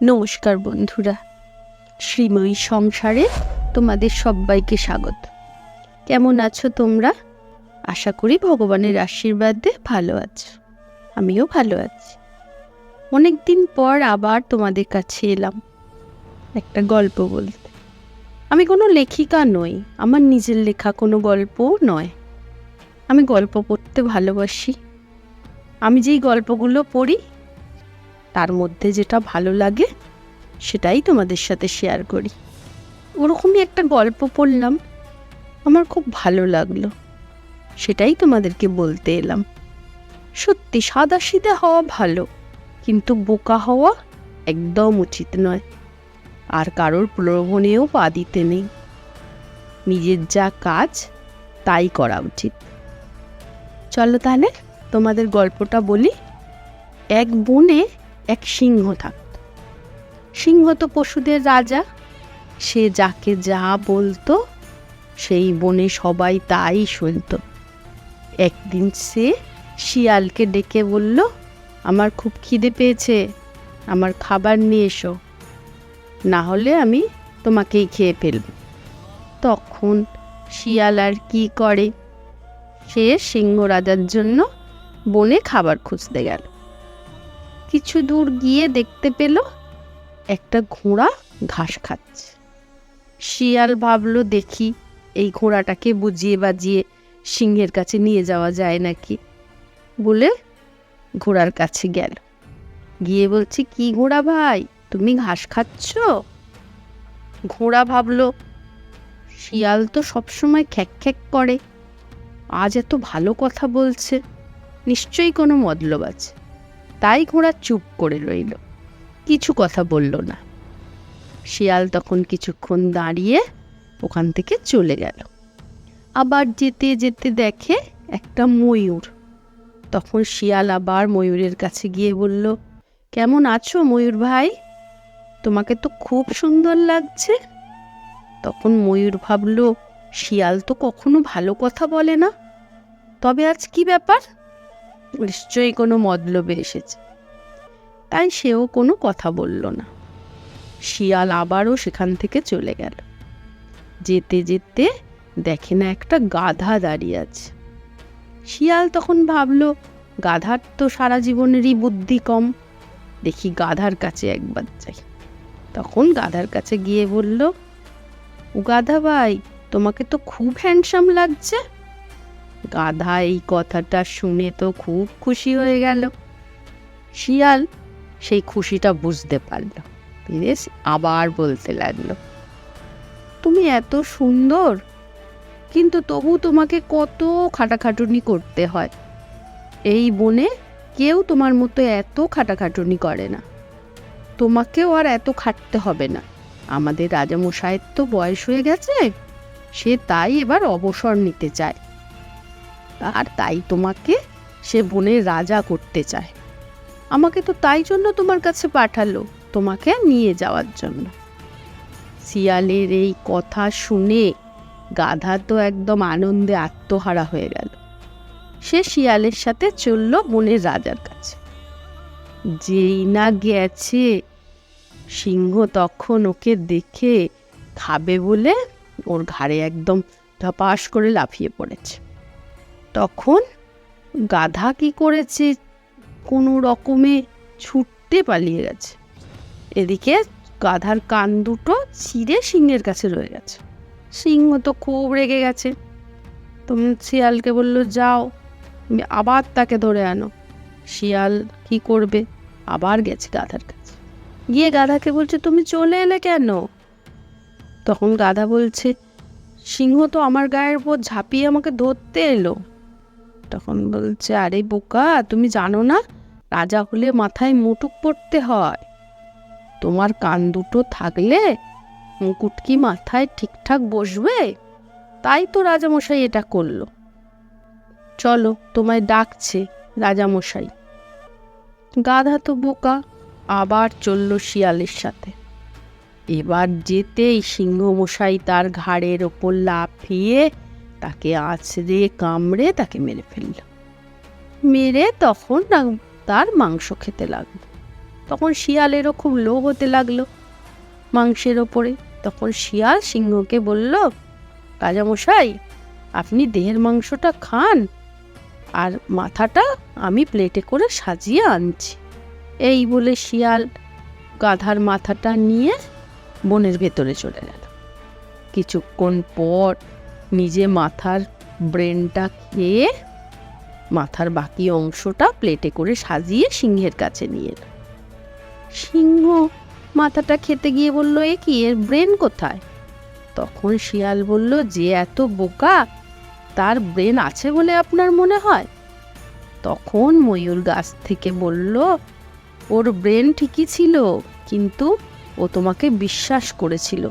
নমস্কার বন্ধুরা, শ্রীময়ী সংসারে তোমাদের সবাইকে স্বাগত। কেমন আছো তোমরা? আশা করি ভগবানের আশীর্বাদে ভালো আছো, আমিও ভালো আছি। অনেক দিন পর আবার তোমাদের কাছে এলাম একটা গল্প বলতে। আমি কোনো লেখিকা নই, আমার নিজের লেখা কোনো গল্পও নয়। আমি গল্প পড়তে ভালোবাসি। আমি যেই গল্পগুলো পড়ি তার মধ্যে যেটা ভালো লাগে, সেটাই তোমাদের সাথে শেয়ার করি। ওরকমই একটা গল্প পড়লাম, আমার খুব ভালো লাগল। সেটাই তোমাদেরকে বলতে এলাম। সত্যি সাদা সিধে হওয়া ভালো, কিন্তু বোকা হওয়া একদম উচিত নয়। আর কারোর প্রলোভনেও পা দিতে নেই। নিজের যা কাজ, তাই করা উচিত। চলো তাহলে তোমাদের গল্পটা বলি। এক বনে এক সিংহ থাকত সিংহ তো পশুদের রাজা। সে যাকে যা বলতো, সেই বনে সবাই তাই শুনত একদিন সে শিয়ালকে ডেকে বলল, আমার খুব খিদে পেয়েছে, আমার খাবার নিয়ে এসো। না হলে আমি তোমাকেই খেয়ে ফেলব। তখন শিয়াল আর কি করে? সে সিংহ রাজার জন্য বনে খাবার খুঁজতে গেল। কিছু দূর গিয়ে দেখতে পেল একটা ঘোড়া ঘাস খাচ্ছে। শিয়াল ভাবলো, দেখি, এই ঘোড়াটাকে বুঝিয়ে বাজিয়ে সিংহের কাছে নিয়ে যাওয়া যায় নাকি? বলে ঘোড়ার কাছে গেল। গিয়ে বলছি, কি ঘোড়া ভাই, তুমি ঘাস খাচ্ছ? ঘোড়া ভাবলো, শিয়াল তো সবসময় খ্যাক খ্যাক করে, আজ এত ভালো কথা বলছে, নিশ্চয়ই কোনো মতলব আছে। তাই ঘোড়া চুপ করে রইল। কিছু কথা বলল না। শিয়াল তখন কিছুক্ষণ দাঁড়িয়ে ওখান থেকে চলে গেল। আবার যেতে যেতে দেখে একটা ময়ূর। তখন শিয়াল আবার ময়ূরের কাছে গিয়ে বলল, কেমন আছো ময়ূর ভাই? তোমাকে তো খুব সুন্দর লাগছে। তখন ময়ূর ভাবল, শিয়াল তো কখনো ভালো কথা বলে না। তবে আজ কি ব্যাপার? নিশ্চয়ই কোনো মতলবে এসেছে। তাই সেও কোনো কথা বলল না। শিয়াল আবারও সেখান থেকে চলে গেল। যেতে যেতে দেখে না একটা গাধা দাঁড়িয়ে আছে। শিয়াল তখন ভাবলো, গাধার তো সারা জীবনেরই বুদ্ধি কম। দেখি গাধার কাছে একবার যাই। তখন গাধার কাছে গিয়ে বলল, "ও গাধা ভাই, তোমাকে তো খুব হ্যান্ডসাম লাগছে। গাধা এই কথাটা শুনে তো খুব খুশি হয়ে গেল। শিয়াল সেই খুশিটা বুঝতে পারল। ফিরে আবার বলতে লাগল, তুমি এত সুন্দর, কিন্তু তবু তোমাকে কত খাটাখাটুনি করতে হয়। এই বনে কেউ তোমার মতো এত খাটাখাটুনি করে না। তোমাকেও আর এত খাটতে হবে না। আমাদের রাজামশাইয়ের তো বয়স হয়ে গেছে, সে তাই এবার অবসর নিতে চায়। আর তাই তোমাকে সে বনের রাজা করতে চায়। আমাকে তো তাই জন্য তোমার কাছে পাঠালো, তোমাকে নিয়ে যাওয়ার জন্য। শিয়ালের এই কথা শুনে গাধা তো একদম আনন্দে আত্মহারা হয়ে গেল। সে শিয়ালের সাথে চলল বনের রাজার কাছে। যেই না গেছে, সিংহ তখন ওকে দেখে খাবে বলে ওর ঘাড়ে একদম ধপাস করে লাফিয়ে পড়েছে। তখন গাধা কি করেছে? কোনো রকমে ছুটতে পালিয়ে গেছে। এদিকে গাধার কান দুটো ছিঁড়ে সিংহের কাছে রয়ে গেছে। সিংহ তো খুব রেগে গেছে। তুমি শিয়ালকে বলল, যাও আবার তাকে ধরে আনো। শিয়াল কি করবে? আবার গেছে গাধার কাছে। গিয়ে গাধাকে বলছে, তুমি চলে এলে কেন? তখন গাধা বলছে, সিংহ তো আমার গায়ের উপর ঝাঁপিয়ে আমাকে ধরতে এলো। তখন বলছে, আরে বোকা, তুমি জানো না? রাজা হলে মাথায় মুটুক পড়তে হয়। তোমার কান দুটো থাকলে মুকুট কি মাথায় ঠিকঠাক বসবে? তাই তো রাজামশাই এটা করল। চলো, তোমায় ডাকছে রাজামশাই। গাধা তো বোকা, আবার চলল শিয়ালের সাথে। এবার যেতেই সিংহমশাই তার ঘাড়ের ওপর লাফিয়ে তাকে আছড়ে কামড়ে তাকে মেরে ফেলল। মেরে তখন তার মাংস খেতে লাগল। তখন শিয়ালেরও খুব লোভ হতে লাগল মাংসের ওপরে। তখন শিয়াল সিংহকে বলল, রাজামশাই, আপনি দেহের মাংসটা খান আর মাথাটা আমি প্লেটে করে সাজিয়ে আনছি। এই বলে শিয়াল গাধার মাথাটা নিয়ে বনের ভেতরে চলে গেল। কিছুক্ষণ পর নিজে মাথার ব্রেনটা খেয়ে মাথার বাকি অংশটা প্লেটে করে সাজিয়ে সিংহের কাছে নিয়ে সিংহ মাথাটা খেতে গিয়ে বলল, এ কি, এর ব্রেন কোথায়? তখন শিয়াল বলল, যে এত বোকা, তার ব্রেন আছে বলে আপনার মনে হয়? তখন ময়ূর গাছ থেকে বলল, ওর ব্রেন ঠিকই ছিল, কিন্তু ও তোমাকে বিশ্বাস করেছিল,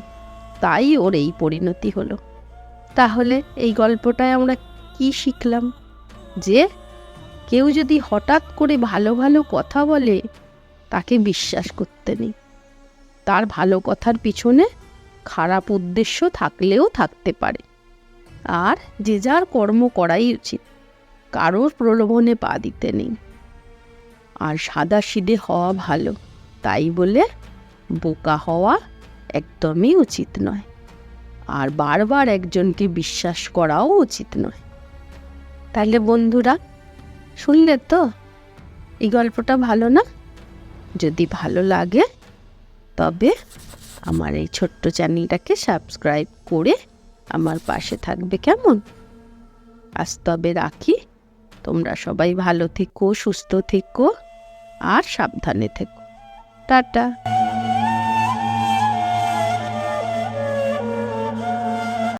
তাই ওর এই পরিণতি হলো। তাহলে এই গল্পটায় আমরা কি শিখলাম? যে কেউ যদি হঠাৎ করে ভালো ভালো কথা বলে, তাকে বিশ্বাস করতে নেই। তার ভালো কথার পিছনে খারাপ উদ্দেশ্য থাকলেও থাকতে পারে। আর যে যার কর্ম করাই উচিত, কারোর প্রলোভনে পা দিতে নেই। আর সাদা সিদে হওয়া ভালো, তাই বলে বোকা হওয়া একদমই উচিত নয়। আর বারবার একজনকে বিশ্বাস করাও উচিত নয়। তাহলে বন্ধুরা শুনলে তো? এই গল্পটা ভালো না? যদি ভালো লাগে তবে আমার এই ছোট্ট চ্যানেলটাকে সাবস্ক্রাইব করে আমার পাশে থাকবে কেমন? আজ তবে রাখি। তোমরা সবাই ভালো থেকো সুস্থ থেকো আর সাবধানে থেকো। টাটা।